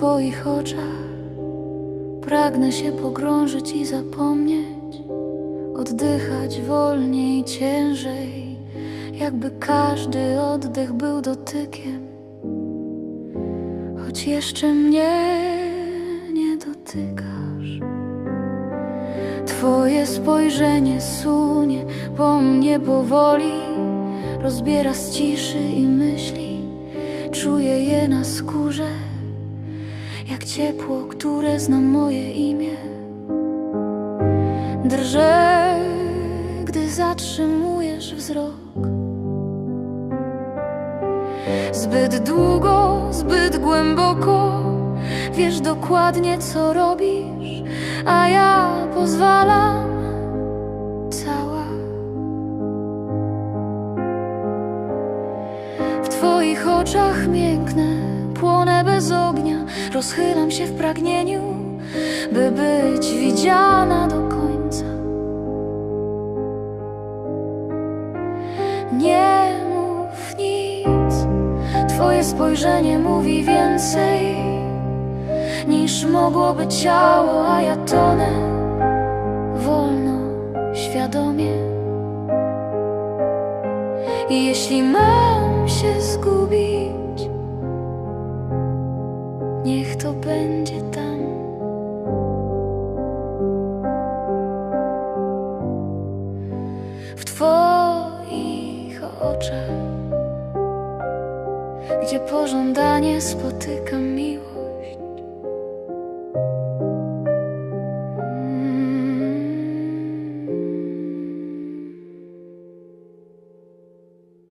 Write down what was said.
Twoich oczach pragnę się pogrążyć i zapomnieć, oddychać wolniej, ciężej, jakby każdy oddech był dotykiem, choć jeszcze mnie nie dotykasz. Twoje spojrzenie sunie po mnie powoli, rozbiera z ciszy i myśli, czuję je na skórze jak ciepło, które zna moje imię. Drżę, gdy zatrzymujesz wzrok. Zbyt długo, zbyt głęboko, wiesz dokładnie, co robisz, a ja pozwalam Twoich oczach mięknę, płonę bez ognia, rozchylam się w pragnieniu, by być widziana do końca. Nie mów nic, Twoje spojrzenie mówi więcej niż mogłoby ciało, a ja tonę wolno, świadomie. I jeśli mam się zgubić, niech to będzie tam. W Twoich oczach, gdzie pożądanie spotyka miłość.